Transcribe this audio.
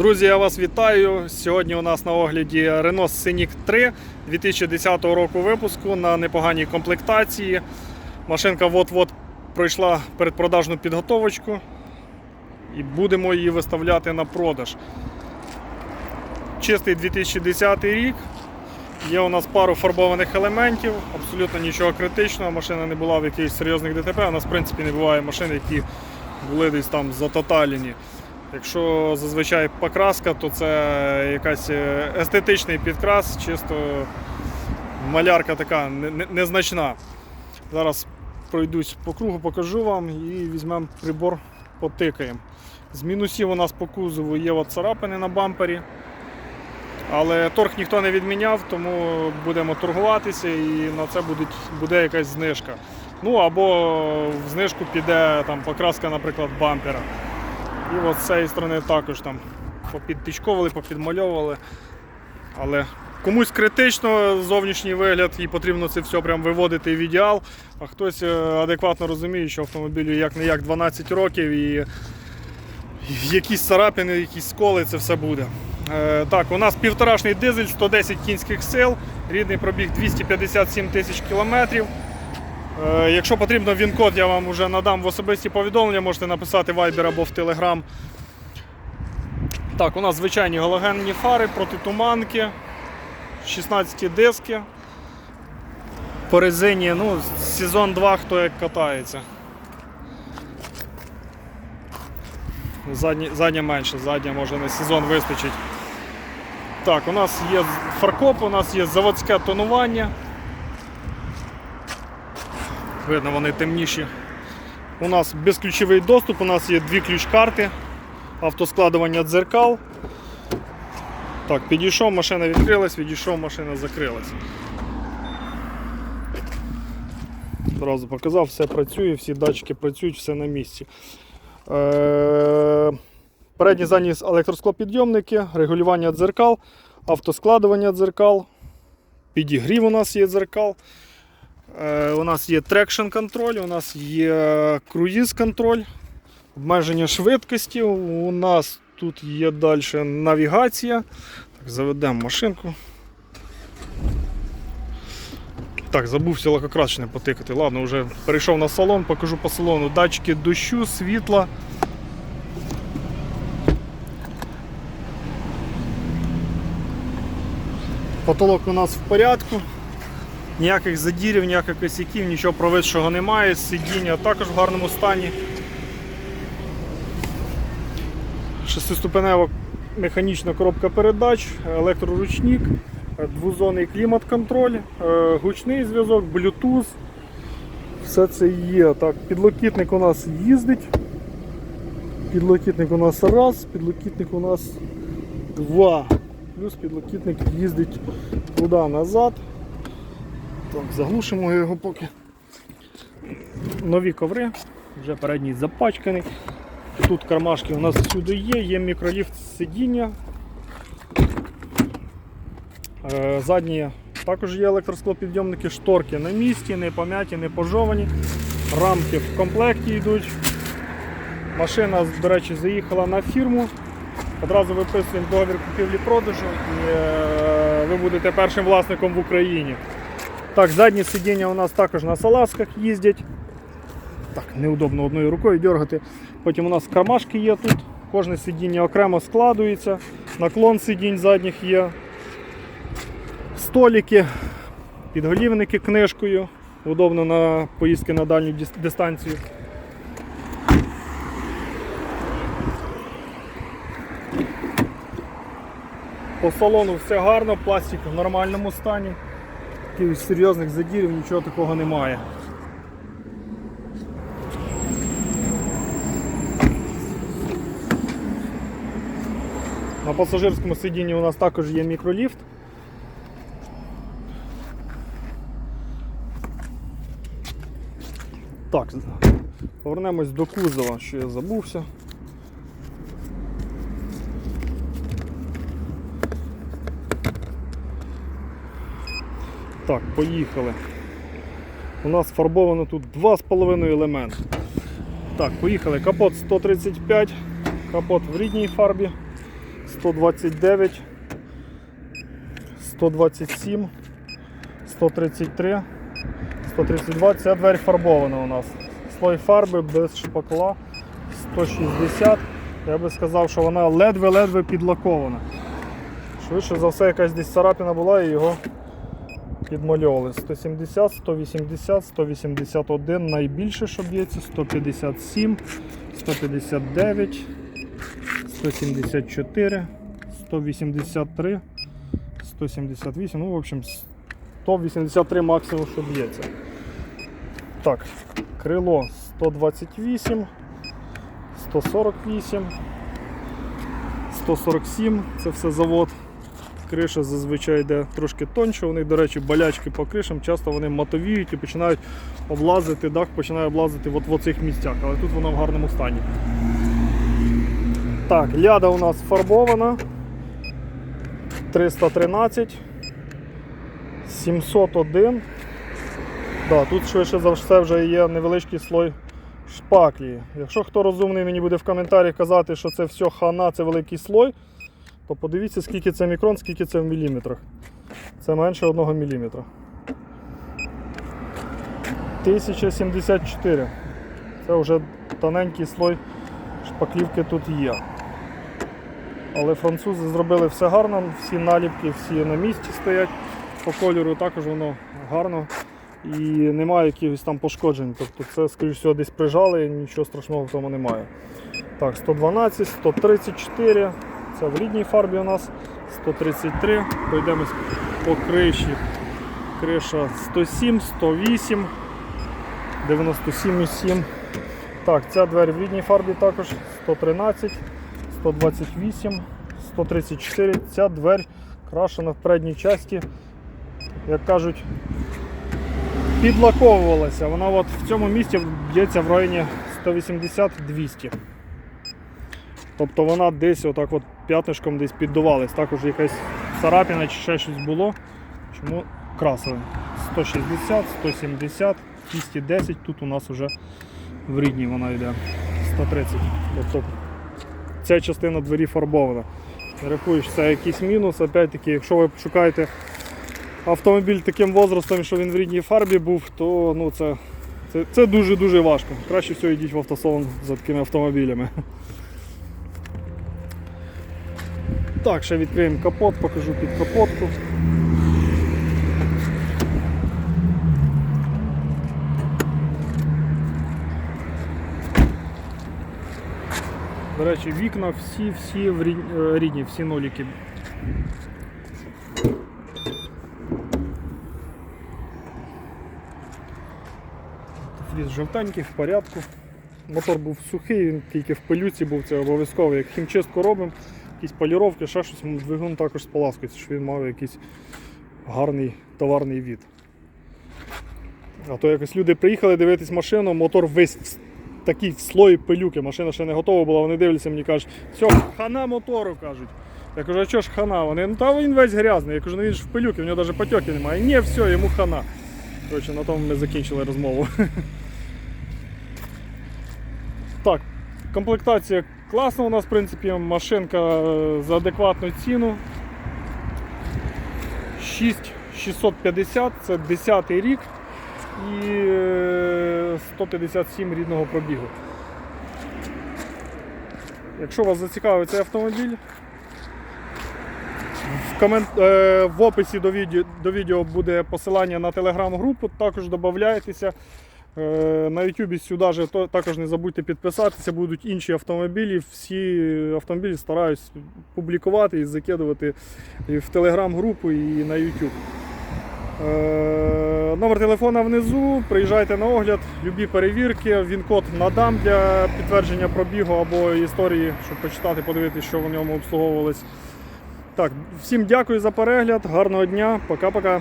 Друзі, я вас вітаю. Сьогодні у нас на огляді Renault Scenic 3 2010 року випуску на непоганій комплектації. Машинка от-от пройшла передпродажну підготовочку і будемо її виставляти на продаж. Чистий 2010 рік. Є у нас пару фарбованих елементів, абсолютно нічого критичного. Машина не була в якихось серйозних ДТП. У нас, в принципі, не буває машин, які були десь там затоталені. Якщо зазвичай покраска, то це якась е, естетичний підкрас, чисто малярка така не- не- незначна. Зараз пройдусь по кругу, покажу вам і візьмемо прибор, потикаємо. З мінусів у нас по кузову є от царапини на бампері. Але торг ніхто не відміняв, тому будемо торгуватися і на це буде, буде якась знижка. Ну або в знижку піде там покраска, наприклад, бампера. І от з цієї сторони також там попідтичковували, попідмальовували. Але комусь критично зовнішній вигляд і потрібно це все прям виводити в ідеал, а хтось е, адекватно розуміє, що автомобілю як не як 12 років і і якісь царапини, якісь сколи, це все буде. Е, так, у нас півторашний дизель, 110 кінських сил, рідний пробіг 257 тисяч кілометрів. Е, Якщо потрібно він-код, я вам вже надам в особисті повідомлення, можете написати Viber або в Telegram. Так, у нас звичайні галогенні фари, протитуманки, 16 диски. По резині, ну, сезон 2, хто як катається. Задні, задня менше, задня може на сезон вистачить. Так, у нас є фаркоп, у нас є заводське тонування. Видно, вони темніші. У нас безключовий доступ, у нас є дві ключ-карти, автоскладування дзеркал. Так, підійшов, машина відкрилась, відійшов, машина закрилась. Одразу показав, все працює, всі датчики працюють, все на місці. Е, Передні задні електросклопідйомники, регулювання дзеркал, автоскладування дзеркал, підігрів у нас є дзеркал. Е, У нас є трекшн контроль, у нас є круїз контроль, обмеження швидкості. У нас тут є далі навігація. Так, Заведемо машинку. Так, забувся лакокрасочне потикати. Ладно, вже перейшов на салон, покажу по салону. Датчики дощу, світла. Потолок у нас в порядку. Ніяких задірів, ніяких косяків, нічого провисшого немає. Сидіння також в гарному стані. Шестиступенева механічна коробка передач, електроручник, двозонний клімат-контроль, е, гучний зв'язок, Bluetooth. Все це є. Так, підлокітник у нас їздить. Підлокітник у нас раз, підлокітник у нас два. Плюс підлокітник їздить туди назад. Так, заглушимо його поки. Нові коври, вже передній запачканий. Тут кармашки у нас всюди є, є мікроліфт сидіння. Е, Задні також є електросклопідйомники, шторки на місці, не пом'яті, не пожовані. Рамки в комплекті йдуть. Машина, до речі, заїхала на фірму. Одразу виписуємо договір купівлі-продажу і е, ви будете першим власником в Україні. Так, задні сидіння у нас також на салазках їздять. Так, неудобно одною рукою дергати. Потім у нас кармашки є тут. Кожне сидіння окремо складується. Наклон сидінь задніх є. Столики, підголівники книжкою. Удобно на поїздки на дальню дистанцію. По салону все гарно, пластик в нормальному стані. Якихось серйозних задірів, нічого такого немає. На пасажирському сидінні у нас також є мікроліфт. Так, повернемось до кузова, що я забувся. Так, поїхали. У нас фарбовано тут 2,5 елементи. Так, поїхали. Капот 135, капот в рідній фарбі. 129, 127, 133, 132. Ця двері фарбована у нас. Слой фарби без шпакла 160. Я би сказав, що вона ледве-ледве підлакована. Швидше за все, якась десь царапина була і його підмальовували. 170, 180, 181 найбільше, що б'ється, 157, 159, 174, 183, 178, ну, в общем, 183 максимум, що б'ється. Так, крило 128, 148, 147, це все завод. Криша зазвичай йде трошки тоньше. Вони, до речі, болячки по кришам, часто вони матовіють і починають облазити, дах починає облазити от в оцих місцях, але тут вона в гарному стані. Так, ляда у нас фарбована. 313, 701. Да, тут швидше за все вже є невеличкий слой шпаклі. Якщо хто розумний мені буде в коментарі казати, що це все хана, це великий слой, то подивіться, скільки це мікрон, скільки це в міліметрах. Це менше 1 міліметра. 1074. Це вже тоненький слой шпаклівки тут є. Але французи зробили все гарно, всі наліпки, всі на місці стоять. По кольору також воно гарно і немає якихось там пошкоджень. Тобто це, скоріш всього, десь прижали, нічого страшного в тому немає. Так, 112, 134. Це в рідній фарбі у нас 133. Пройдемось по криші. Криша 107, 108, 97,7. Так, ця двері в рідній фарбі також 113, 128, 134. Ця двері крашена в передній часті, як кажуть, підлаковувалася. Вона от в цьому місці б'ється в районі 180-200. Тобто вона десь отак от п'ятнишком десь піддувалась. Також якась царапина чи ще щось було. Чому красили? 160, 170, 210. Тут у нас вже в рідній вона йде 130. Тобто ця частина двері фарбована. Рахуєш, це якийсь мінус. Опять-таки, якщо ви шукаєте автомобіль таким возрастом, що він в рідній фарбі був, то ну, це дуже-дуже важко. Краще всього йдіть в автосалон за такими автомобілями. Так, ще відкриємо капот, покажу під капотку. До речі, вікна всі-всі е, рідні, всі ноліки. Фріз жовтенький, в порядку. Мотор був сухий, він тільки в пилюці був, це обов'язково. Як хімчистку робимо, якісь поліровки, ще щось, двигун також споласкується, щоб він мав якийсь гарний товарний від. А то якось люди приїхали дивитись машину, мотор весь в такий в слої пилюки, машина ще не готова була, вони дивляться, мені кажуть, все, хана мотору кажуть. Я кажу, а що ж хана? Вони, ну та він весь грязний. Я кажу, ну він ж в пилюки, в нього навіть потьоки немає. Ні, все, йому хана. Коротше, на тому ми закінчили розмову. Так, комплектація класна у нас, в принципі, машинка е, за адекватну ціну. 6650, це 10 й рік і е, 157 рідного пробігу. Якщо вас зацікавить цей автомобіль, в, комент... е, в описі до відео, до відео буде посилання на телеграм-групу, також додайтеся. Е, На YouTube сюди же також не забудьте підписатися, будуть інші автомобілі. Всі автомобілі стараюсь публікувати і закидувати в телеграм-групу, і на YouTube. Е, Номер телефона внизу, приїжджайте на огляд, любі перевірки, він-код надам для підтвердження пробігу або історії, щоб почитати, подивитися, що в ньому обслуговувалось. Так, всім дякую за перегляд, гарного дня, пока-пока.